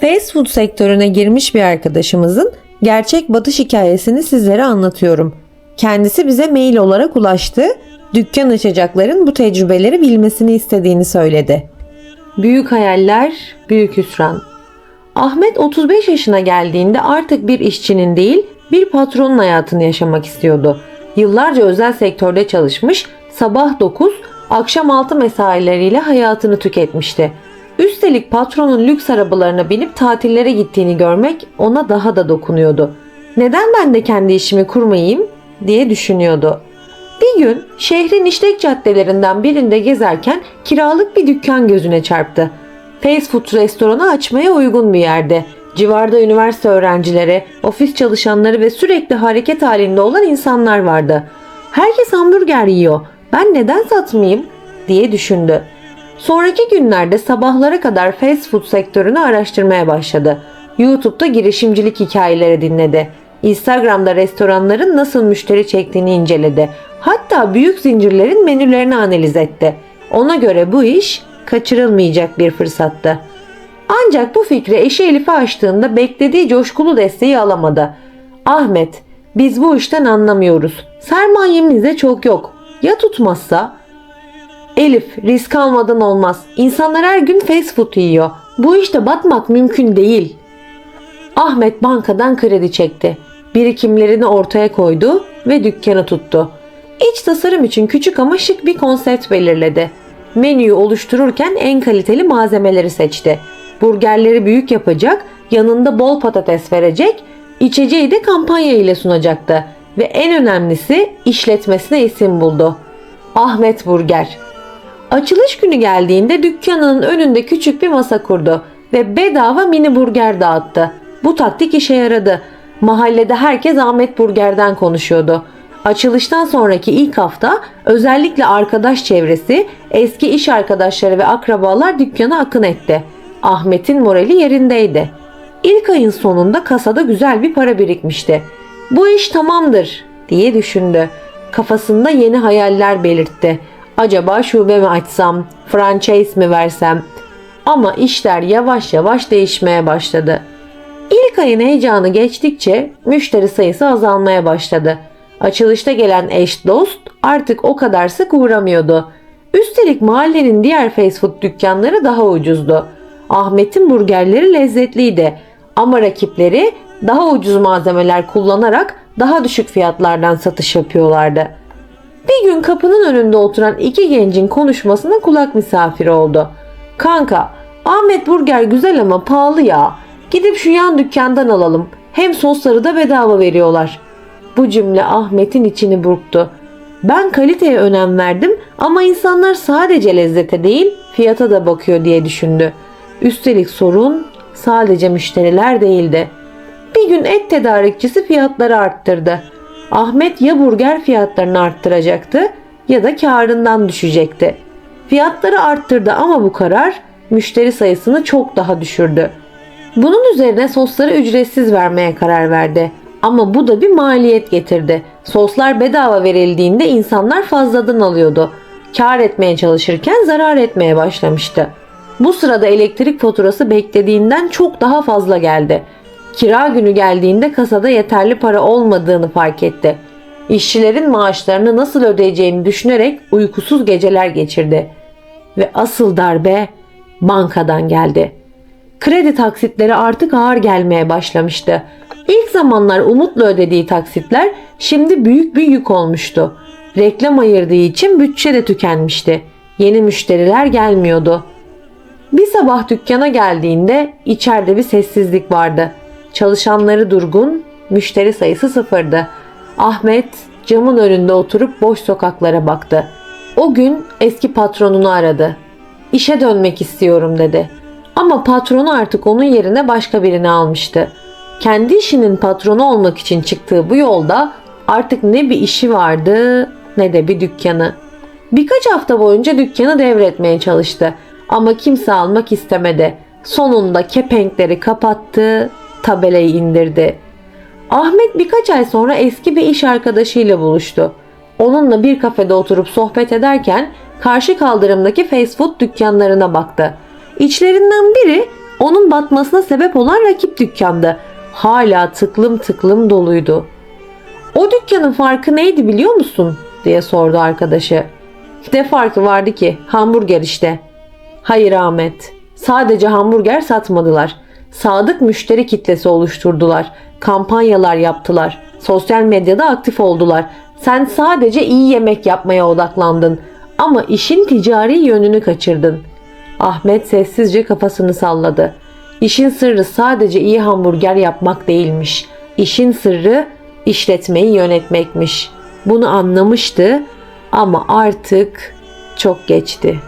Fast food sektörüne girmiş bir arkadaşımızın gerçek batış hikayesini sizlere anlatıyorum. Kendisi bize mail olarak ulaştı. Dükkan açacakların bu tecrübeleri bilmesini istediğini söyledi. Büyük hayaller, büyük hüsran. Ahmet 35 yaşına geldiğinde artık bir işçinin değil, bir patronun hayatını yaşamak istiyordu. Yıllarca özel sektörde çalışmış, sabah 9, akşam 6 mesaileriyle hayatını tüketmişti. Üstelik patronun lüks arabalarına binip tatillere gittiğini görmek ona daha da dokunuyordu. Neden ben de kendi işimi kurmayayım diye düşünüyordu. Bir gün şehrin işlek caddelerinden birinde gezerken kiralık bir dükkan gözüne çarptı. Fast food restoranı açmaya uygun bir yerde. Civarda üniversite öğrencileri, ofis çalışanları ve sürekli hareket halinde olan insanlar vardı. Herkes hamburger yiyor. Ben neden satmayayım diye düşündü. Sonraki günlerde sabahlara kadar fast food sektörünü araştırmaya başladı. YouTube'da girişimcilik hikayeleri dinledi. Instagram'da restoranların nasıl müşteri çektiğini inceledi. Hatta büyük zincirlerin menülerini analiz etti. Ona göre bu iş kaçırılmayacak bir fırsattı. Ancak bu fikri eşi Elif'e açtığında beklediği coşkulu desteği alamadı. Ahmet, biz bu işten anlamıyoruz. Sermayemiz de çok yok. Ya tutmazsa? Elif, risk almadan olmaz. İnsanlar her gün fast food yiyor. Bu işte batmak mümkün değil. Ahmet bankadan kredi çekti. Birikimlerini ortaya koydu ve dükkanı tuttu. İç tasarım için küçük ama şık bir konsept belirledi. Menüyü oluştururken en kaliteli malzemeleri seçti. Burgerleri büyük yapacak, yanında bol patates verecek, içeceği de kampanya ile sunacaktı. Ve en önemlisi işletmesine isim buldu. Ahmet Burger. Açılış günü geldiğinde dükkanının önünde küçük bir masa kurdu ve bedava mini burger dağıttı. Bu taktik işe yaradı. Mahallede herkes Ahmet Burger'den konuşuyordu. Açılıştan sonraki ilk hafta özellikle arkadaş çevresi, eski iş arkadaşları ve akrabalar dükkana akın etti. Ahmet'in morali yerindeydi. İlk ayın sonunda kasada güzel bir para birikmişti. Bu iş tamamdır diye düşündü. Kafasında yeni hayaller belirtti. Acaba şube mi açsam, franchise mi versem? Ama işler yavaş yavaş değişmeye başladı. İlk ayın heyecanı geçtikçe müşteri sayısı azalmaya başladı. Açılışta gelen eş dost artık o kadar sık uğramıyordu. Üstelik mahallenin diğer fast food dükkanları daha ucuzdu. Ahmet'in burgerleri lezzetliydi ama rakipleri daha ucuz malzemeler kullanarak daha düşük fiyatlardan satış yapıyorlardı. Bir gün kapının önünde oturan iki gencin konuşmasına kulak misafiri oldu. Kanka, Ahmet burger güzel ama pahalı ya. Gidip şu yan dükkandan alalım. Hem sosları da bedava veriyorlar. Bu cümle Ahmet'in içini burktu. Ben kaliteye önem verdim ama insanlar sadece lezzete değil fiyata da bakıyor diye düşündü. Üstelik sorun sadece müşteriler değildi. Bir gün et tedarikçisi fiyatları arttırdı. Ahmet ya burger fiyatlarını arttıracaktı ya da karından düşecekti. Fiyatları arttırdı ama bu karar müşteri sayısını çok daha düşürdü. Bunun üzerine sosları ücretsiz vermeye karar verdi. Ama bu da bir maliyet getirdi. Soslar bedava verildiğinde insanlar fazladan alıyordu. Kar etmeye çalışırken zarar etmeye başlamıştı. Bu sırada elektrik faturası beklediğinden çok daha fazla geldi. Kira günü geldiğinde kasada yeterli para olmadığını fark etti. İşçilerin maaşlarını nasıl ödeyeceğini düşünerek uykusuz geceler geçirdi. Ve asıl darbe bankadan geldi. Kredi taksitleri artık ağır gelmeye başlamıştı. İlk zamanlar umutla ödediği taksitler şimdi büyük bir yük olmuştu. Reklam ayırdığı için bütçe de tükenmişti. Yeni müşteriler gelmiyordu. Bir sabah dükkana geldiğinde içeride bir sessizlik vardı. Çalışanları durgun, müşteri sayısı sıfırdı. Ahmet camın önünde oturup boş sokaklara baktı. O gün eski patronunu aradı. İşe dönmek istiyorum dedi. Ama patronu artık onun yerine başka birini almıştı. Kendi işinin patronu olmak için çıktığı bu yolda artık ne bir işi vardı ne de bir dükkanı. Birkaç hafta boyunca dükkanı devretmeye çalıştı ama kimse almak istemedi. Sonunda kepenkleri kapattı, tabelayı indirdi. Ahmet birkaç ay sonra eski bir iş arkadaşıyla buluştu. Onunla bir kafede oturup sohbet ederken karşı kaldırımdaki fast food dükkanlarına baktı. İçlerinden biri Onun batmasına sebep olan rakip dükkandı. Hala tıklım tıklım doluydu. O dükkanın farkı neydi biliyor musun? diye sordu arkadaşı. Ne farkı vardı ki? Hamburger işte. Hayır Ahmet. Sadece hamburger satmadılar. Sadık müşteri kitlesi oluşturdular. Kampanyalar yaptılar. Sosyal medyada aktif oldular. Sen sadece iyi yemek yapmaya odaklandın. Ama işin ticari yönünü kaçırdın. Ahmet sessizce kafasını salladı. İşin sırrı sadece iyi hamburger yapmak değilmiş. İşin sırrı işletmeyi yönetmekmiş. Bunu anlamıştı ama artık çok geçti.